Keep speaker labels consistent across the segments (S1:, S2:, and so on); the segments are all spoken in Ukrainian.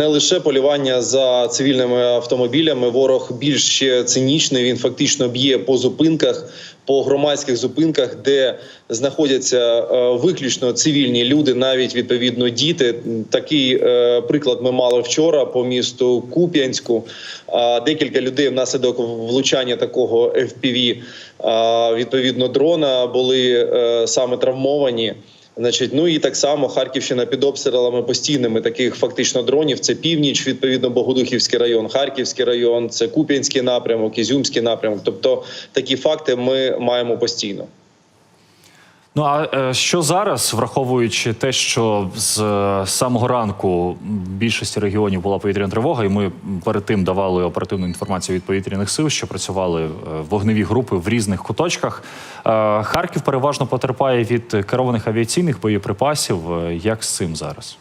S1: не лише полювання за цивільними автомобілями. Ворог більш ще цинічний. Він фактично б'є по зупинках, по громадських зупинках, де знаходяться е, виключно цивільні люди, навіть відповідно діти. Такий е, приклад ми мали вчора по місту Куп'янську. А Декілька людей внаслідок влучання такого FPV, відповідно дрона були е, саме травмовані. Значить, ну і так само Харківщина під обстрілами постійними таких фактично дронів. Це північ, відповідно, Богодухівський район, Харківський район, це Куп'янський напрямок, Ізюмський напрямок. Тобто такі факти ми маємо постійно.
S2: Ну а е, що зараз, враховуючи те, що з е, самого ранку в більшості регіонів була повітряна тривога, і ми перед тим давали оперативну інформацію від повітряних сил, що працювали е, вогневі групи в різних куточках. Харків переважно потерпає від керованих авіаційних боєприпасів. Як з цим зараз?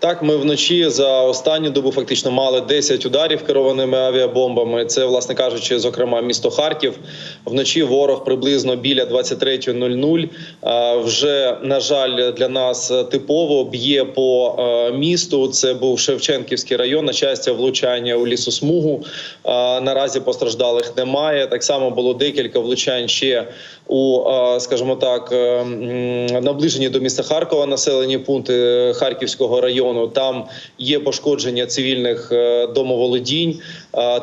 S1: Так, ми вночі за останню добу фактично мали 10 ударів керованими авіабомбами. Це, власне кажучи, зокрема, місто Харків. Вночі ворог приблизно біля 23.00. А, Вже на жаль для нас типово б'є по місту. Це був Шевченківський район. На щастя, влучання у лісосмугу. Наразі постраждалих немає. Так само було декілька влучань ще у, скажімо так, е, наближені до міста Харкова населені пункти Харківського району. Там є пошкодження цивільних е, домоволодінь.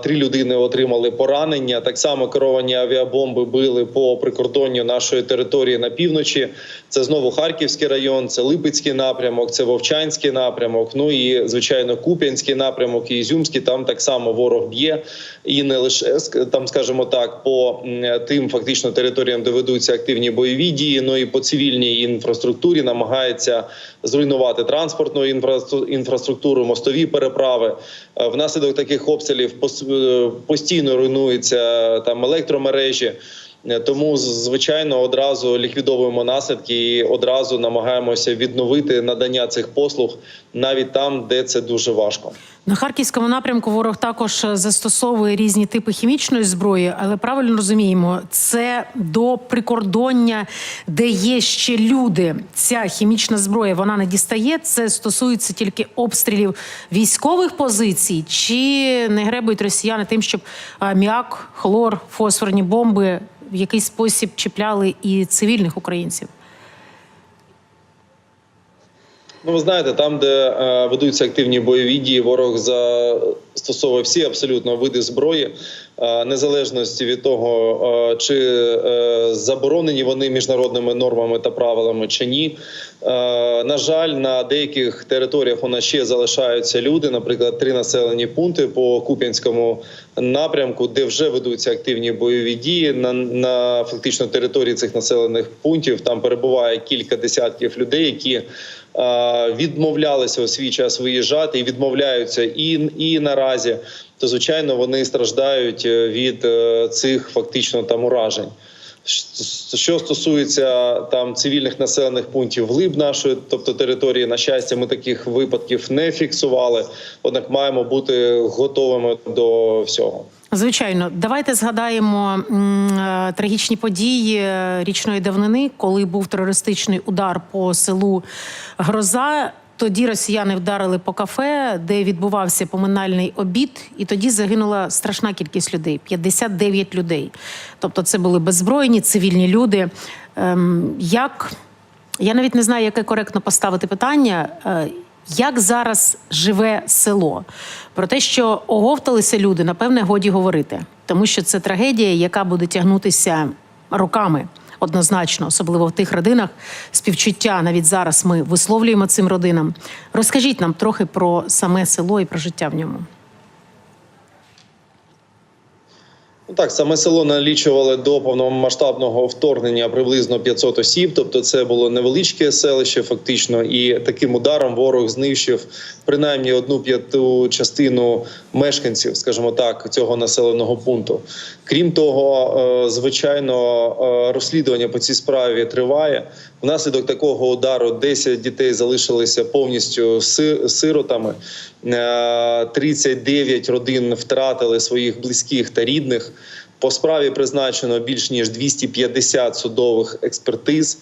S1: Три людини отримали поранення. Так само керовані авіабомби били по прикордонню нашої території на півночі. Це знову Харківський район, це Липецький напрямок, це Вовчанський напрямок. Ну і звичайно Куп'янський напрямок і Ізюмський. Там так само ворог б'є, і не лише там, скажімо так, по тим фактично територіям, де ведуться активні бойові дії. Ну і по цивільній інфраструктурі намагається зруйнувати транспортну інфраструктуру, мостові переправи. Е, Внаслідок таких обстрілів е, постійно руйнуються там електромережі. Е, Тому звичайно одразу ліквідовуємо наслідки і одразу намагаємося відновити надання цих послуг навіть там, де це дуже важко.
S3: На харківському напрямку ворог також е, застосовує різні типи хімічної зброї, але правильно розуміємо, це до прикордоння, де є ще люди. Ця хімічна зброя вона не дістає. Це стосується тільки обстрілів військових позицій, чи не гребують росіяни тим, щоб аміак, хлор, фосфорні бомби в якийсь спосіб чіпляли і цивільних українців.
S1: Ну, ви знаєте, там, де е, ведуться активні бойові дії, ворог застосовує всі абсолютно види зброї, е, незалежності від того, е, чи е, заборонені вони міжнародними нормами та правилами чи ні. Е, на жаль, на деяких територіях у нас ще залишаються люди, наприклад, три населені пункти по Куп'янському напрямку, де вже ведуться активні бойові дії. На, на фактично території цих населених пунктів там перебуває кілька десятків людей, які відмовлялися у свій час виїжджати і відмовляються і, і наразі, то звичайно вони страждають е, від е, цих фактично там уражень. Що стосується там цивільних населених пунктів вглиб нашої, тобто території, на щастя, ми таких випадків не фіксували. Однак маємо бути готовими до всього.
S3: Звичайно, давайте згадаємо е, трагічні події е, річної давнини, коли був терористичний удар по селу Гроза. Тоді росіяни вдарили по кафе, де відбувався поминальний обід, і тоді загинула страшна кількість людей 59 людей. Тобто, це були беззбройні цивільні люди. Ем, як я навіть не знаю, яке коректно поставити питання. Як зараз живе село? Про те, що оговталися люди, напевне, годі говорити, тому що це трагедія, яка буде тягнутися роками. Однозначно, особливо в тих родинах, співчуття навіть зараз ми висловлюємо цим родинам. Розкажіть нам трохи про саме село і про життя в ньому.
S1: Ну так, саме село налічували до повномасштабного вторгнення приблизно 500 осіб. Тобто, це було невеличке селище, фактично, і таким ударом ворог знищив принаймні одну п'яту частину мешканців, скажімо так, цього населеного пункту. Крім того, е, звичайно, е, розслідування по цій справі триває. Внаслідок такого удару 10 дітей залишилися повністю сиротами. Е, 39 родин втратили своїх близьких та рідних. По справі призначено більш ніж 250 судових експертиз.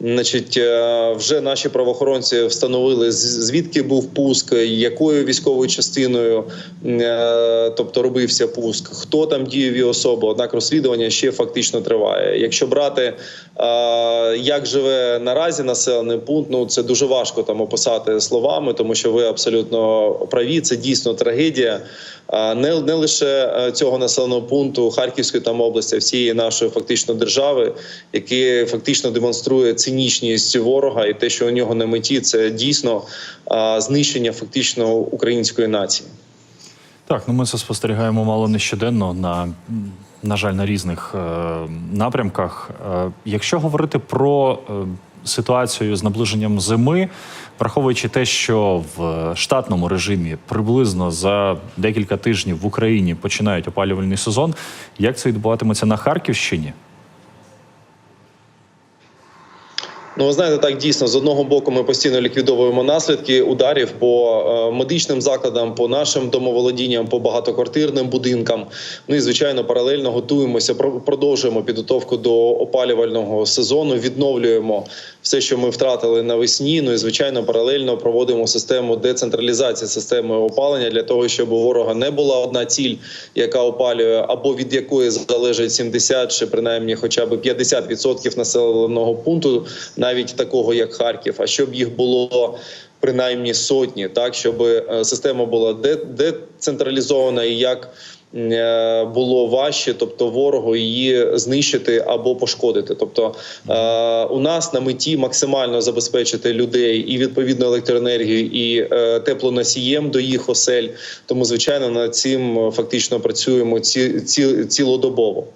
S1: Значить, е, вже наші правоохоронці встановили звідки був пуск, якою військовою частиною, е, тобто робився пуск, хто там дієві особи. Однак розслідування ще фактично триває. Якщо брати, е, як живе наразі населений пункт, ну це дуже важко там описати словами, тому що ви абсолютно праві. Це дійсно трагедія. Не, не лише цього населеного пункту Харківської там області, а всієї нашої фактично держави, який фактично демонструє цинічність ворога, і те, що у нього на меті, це дійсно знищення фактично української нації.
S2: Так, ну ми це спостерігаємо мало не щоденно на, на жаль, на різних е, напрямках. Е, якщо говорити про е, ситуацію з наближенням зими, враховуючи те, що в штатному режимі приблизно за декілька тижнів в Україні починають опалювальний сезон, як це відбуватиметься на Харківщині?
S1: Ну, ви знаєте, так дійсно з одного боку ми постійно ліквідовуємо наслідки ударів по е, медичним закладам, по нашим домоволодінням, по багатоквартирним будинкам. Ну і звичайно, паралельно готуємося, про- продовжуємо підготовку до опалювального сезону. Відновлюємо все, що ми втратили навесні. Ну і звичайно, паралельно проводимо систему децентралізації системи опалення для того, щоб у ворога не була одна ціль, яка опалює, або від якої залежить 70 чи принаймні хоча б 50% населеного пункту, навіть такого як Харків, а щоб їх було. Принаймні сотні, так щоб е, система була децентралізована і як е, було важче, тобто ворогу її знищити або пошкодити. Тобто е, у нас на меті максимально забезпечити людей і відповідно електроенергію, і теплоносієм до їх осель. Тому звичайно над цим фактично працюємо ці, ці, цілодобово.